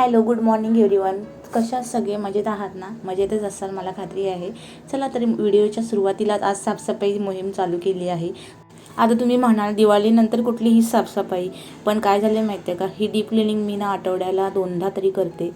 Hello good morning everyone. कशा सगळे? मजेत आहात ना? मजेतच असाल मला खात्री आहे. चला तरी व्हिडिओच्या सुरुवातीलाच आज साफसफाई मोहीम चालू केली आहे. आता तुम्ही म्हणाल दिवाळीनंतर कुठलीही साफसफाई. पण काय झालं माहिती आहे का? ही डीप क्लिनिंग मी ना आठवड्याला दोनदा तरी करते.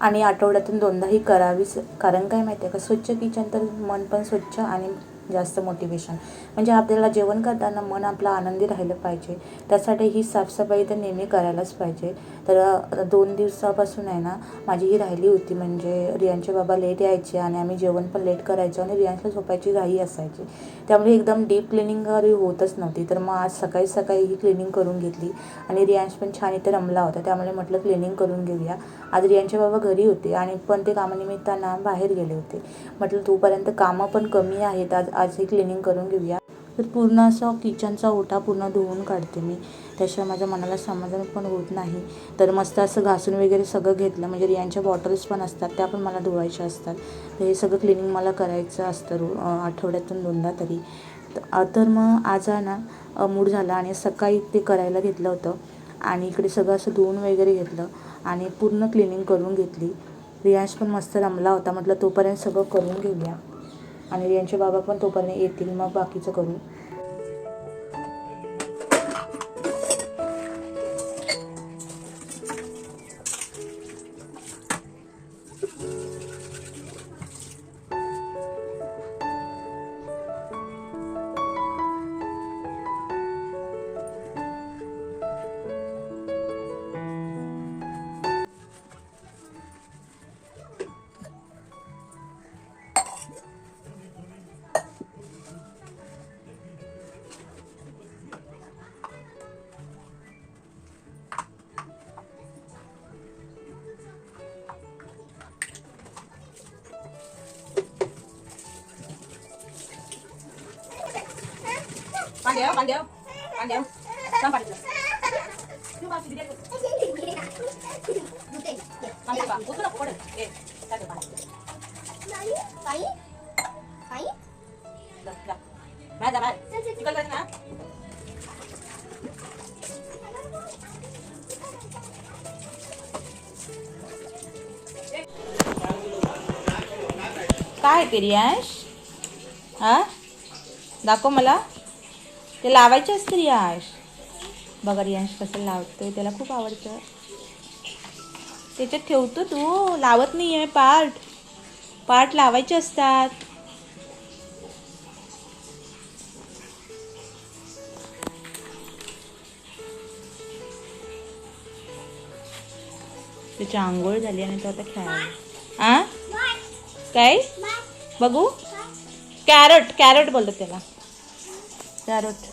आणि आठवड्यातून दोनदा ही करावीच. कारण काय माहिती आहे का? स्वच्छ किचन तर मन पण स्वच्छ आणि जास्त मोटिवेशन म्हणजे आपल्याला जेवण करताना मन आपलं आनंदी राहिलं पाहिजे. त्यासाठी ही साफसफाई तर नेहमी करायलाच पाहिजे. तर दोन दिवसापासून आहे ना माझी ही राहिली होती. म्हणजे रियांचे बाबा लेट यायचे आणि आम्ही जेवण पण लेट करायचो आणि रियांशला झोपायची घाई असायची. त्यामुळे एकदम डीप क्लिनिंग होतच नव्हती. तर मग आज सकाळी सकाळी ही क्लिनिंग करून घेतली आणि रियांश पण छान इथे रमला होता. त्यामुळे म्हटलं क्लिनिंग करून घेऊया. आज रियांचे बाबा घरी होते आणि पण ते कामानिमित्तानं बाहेर गेले होते. म्हटलं तोपर्यंत कामं पण कमी आहेत. आज आजही क्लिनिंग करून घेऊया. तर पूर्ण असं किचनचा ओटा पूर्ण धुवून काढते मी. त्याशिवाय माझ्या मनाला समाधान पण होत नाही. तर मस्त असं घासून वगैरे सगळं घेतलं. म्हणजे रियांच्या बॉटल्स पण असतात त्या पण मला धुवायच्या असतात. तर हे सगळं क्लिनिंग मला करायचं असतं रो आठवड्यातून दोनदा तरी. तर मग आज आहे ना मूड झाला आणि सकाळी ते करायला घेतलं होतं. आणि इकडे सगळं असं धुवून वगैरे घेतलं. आणि पूर्ण क्लिनिंग करून घेतली. रियांश पण मस्त रमला होता. म्हटलं तोपर्यंत सगळं करून घेऊया. आणि यांचे बाबा पण तोपर्यंत येतील मग बाकीचं करू. Dah, mana? Tinggal kat sana. काय ते रियांश हा दाखव मला ते लावायचे असते रियांश बघा रियांश कसं लावतोय त्याला खूप आवडतं. त्याच्यात ठेवतो तू लावत नाही आहे पार्ट. पार्ट लावायचे असतात. त्याची आंघोळ झाली आणि तो आता खेळायला आ? काय? बघू. कॅरट कॅरट बोलतो त्याला. कॅरट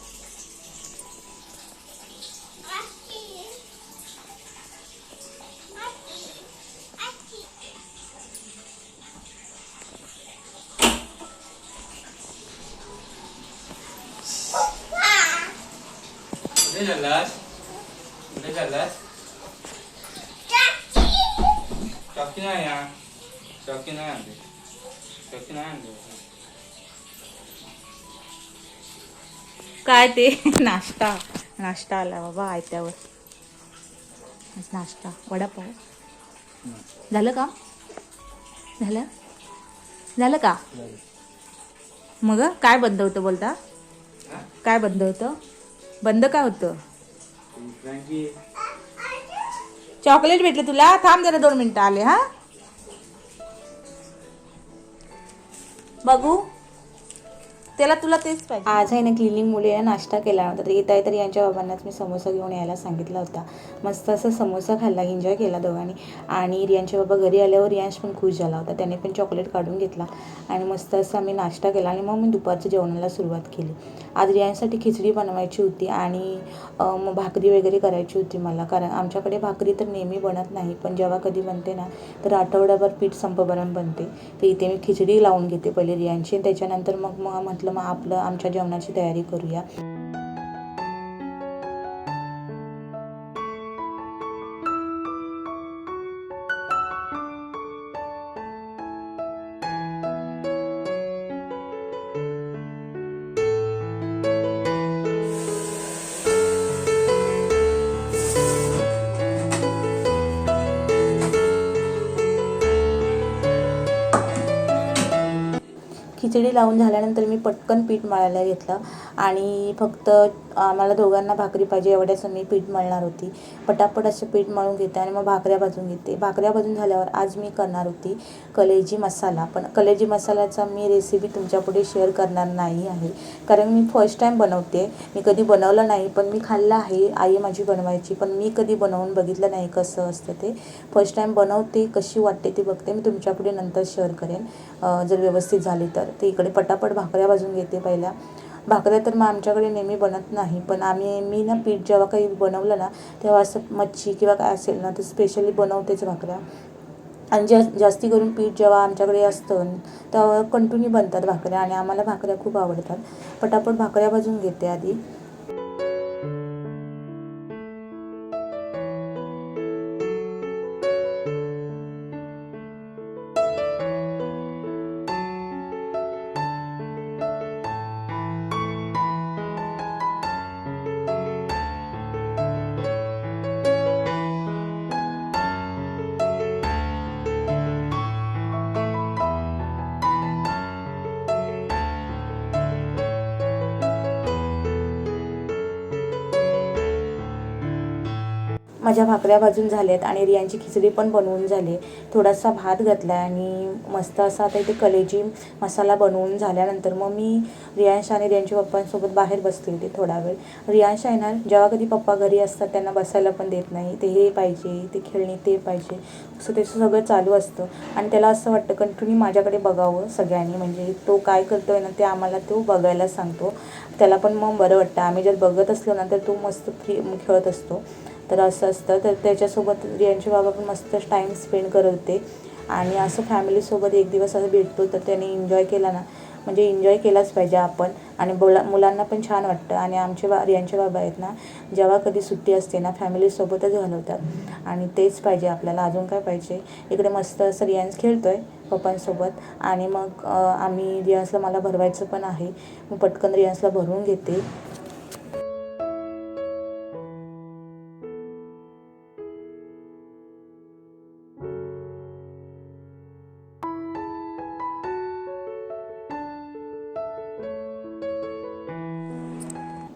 चाललास कुठे चाललास चॉकी नाही चॉकी नाही आणली चॉकी नाही आणली काय ते? नाश्ता. नाश्ता आला बाबा आयत्यावर. नाश्ता. वडापाव. झालं का? झालं? झालं का? मग काय बंद होतं बोलता? काय बंद होतं? बंद काय होतं? चॉकलेट भेटले तुला? थांब जरा दोन मिनिटं आले हा? बघू. त्याला तुला तेच पाहिजे. आज आहे ना क्लिनिंग मुली नाश्ता केला होता तर येत आहे तर यांच्या बाबांनाच मी समोसा घेऊन यायला सांगितला होता. मस्त असं समोसा खाल्ला एन्जॉय केला दोघांनी. आणि रियांचे बाबा घरी आल्यावर रियांश पण खुश झाला होता त्याने पण चॉकलेट काढून घेतला. आणि मस्त असं आम्ही नाश्ता केला आणि मग मी दुपारच्या जेवणाला सुरुवात केली. आज रियांसाठी खिचडी बनवायची होती आणि मग भाकरी वगैरे करायची होती मला. कारण आमच्याकडे भाकरी तर नेहमी बनत नाही पण जेव्हा कधी बनते ना तर आठवड्याभर पीठ संपपर्यंत बनते. तर इथे मी खिचडी लावून घेते पहिले रियांची त्याच्यानंतर मग मग म्हटलं मग आपलं आमच्या जेवणाची तयारी करूया. खिचडी लावून झाल्यानंतर मी पटकन पीठ मळायला घेतलं आणि फक्त आम्हाला दोघांना भाकरी पाहिजे एवढ्याचं मी पीठ मळणार होती. पटापट असं पीठ मळून घेते आणि मग भाकऱ्या भाजून घेते. भाकऱ्या भाजून झाल्यावर आज मी करणार होती कलेजी मसाला. पण कलेजी मसाल्याचा मी रेसिपी तुमच्यापुढे शेअर करणार नाही आहे. कारण मी फर्स्ट टाईम बनवते. मी कधी बनवलं नाही पण मी खाल्लं आहे. आई माझी बनवायची पण मी कधी बनवून बघितलं नाही कसं असतं ते. फर्स्ट टाईम बनवते कशी वाटते ती बघते. मी तुमच्यापुढे नंतर शेअर करेन. जर व्यवस्थित झाली तर. ते इकडे पटापट भाकऱ्या भाजून घेते पहिल्या. भाकऱ्या तर मग आमच्याकडे नेहमी बनत नाही. पण आम्ही मी ना पीठ जेव्हा काही बनवलं ना तेव्हा असं मच्छी किंवा काय असेल ना तर स्पेशली बनवतेच भाकऱ्या. आणि जा जास्ती करून पीठ जेव्हा आमच्याकडे असतं तेव्हा कंटिन्यू बनतात भाकऱ्या आणि आम्हाला भाकऱ्या खूप आवडतात. पटापट भाकऱ्या भाजून घेते आधी. माझ्या भाकऱ्या भाजून झाल्यात आणि रियांची खिचडी पण बनवून झाली. थोडासा भात घातला आणि मस्त असा आता इथे कलेजी मसाला बनवून झाल्यानंतर मग मी रियांश आणि रियांच्या पप्पांसोबत बाहेर बसले होते थोडा वेळ. रियांश आहे ना जेव्हा कधी पप्पा घरी असतात त्यांना बसायला पण देत नाही. ते हे पाहिजे ते खेळणी ते पाहिजे. सो त्याचं सगळं चालू असतं. आणि त्याला असं वाटतं कंटिन्यू माझ्याकडे बघावं सगळ्यांनी. म्हणजे तो काय करतो आहे ना ते आम्हाला तो बघायला सांगतो. त्याला पण मग बरं वाटतं. आम्ही जर बघत असलो ना तर तो मस्त फ्री खेळत असतो. तर असं असतं. तर त्याच्यासोबत रियांचे बाबा पण मस्त टाईम स्पेंड करत होते. आणि असं फॅमिलीसोबत एक दिवस असं भेटतो तर त्याने एन्जॉय केला ना. म्हणजे एन्जॉय केलाच पाहिजे आपण. आणि बोला मुलांना पण छान वाटतं. आणि आमचे बा यांचे बाबा आहेत ना जेव्हा कधी सुट्टी असते ना फॅमिलीसोबतच घालवतात. आणि तेच पाहिजे आपल्याला. अजून काय पाहिजे? इकडे मस्त असं रियान्स खेळतो आहे पप्पांसोबत. आणि मग आम्ही रियान्सला मला भरवायचं पण आहे. मग पटकन रियान्सला भरवून घेते.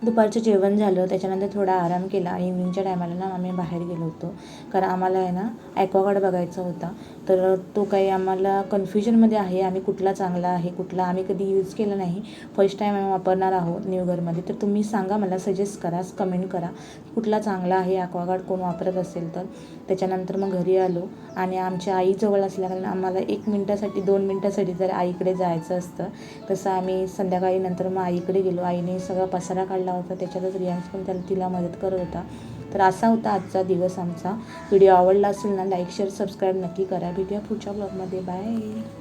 दुपारचं जेवण झालं त्याच्यानंतर थोडा आराम केला. आणि इव्हिनिंगच्या टायमाला ना आम्ही बाहेर गेलो होतो. कारण आम्हाला आहे ना ॲक्वागार्ड बघायचा होता. तर तो काही आम्हाला कन्फ्युजनमध्ये आहे आम्ही कुठला चांगला आहे कुठला आम्ही कधी यूज केला नाही. फर्स्ट टाईम आम्ही वापरणार आहोत न्यू घरमध्ये तर तुम्ही सांगा मला सजेस्ट करा कमेंट करा कुठला चांगला आहे ॲक्वागार्ड कोण वापरत असेल तर. त्याच्यानंतर मग घरी आलो आणि आमच्या आईजवळ असल्याकारणे आम्हाला एक मिनटासाठी दोन मिनटासाठी जर आईकडे जायचं असतं तसं आम्ही संध्याकाळी नंतर मग आईकडे गेलो. आईने सगळा पसारा काढला होता त्याच्यातच रियाज पण त्याला तिला मदत करत होता. तर असा होता आजचा दिवस आमचा. व्हिडिओ आवडला असेल ना लाईक शेअर सबस्क्राईब नक्की करा. भेटूया पुढच्या ब्लॉगमध्ये. बाय.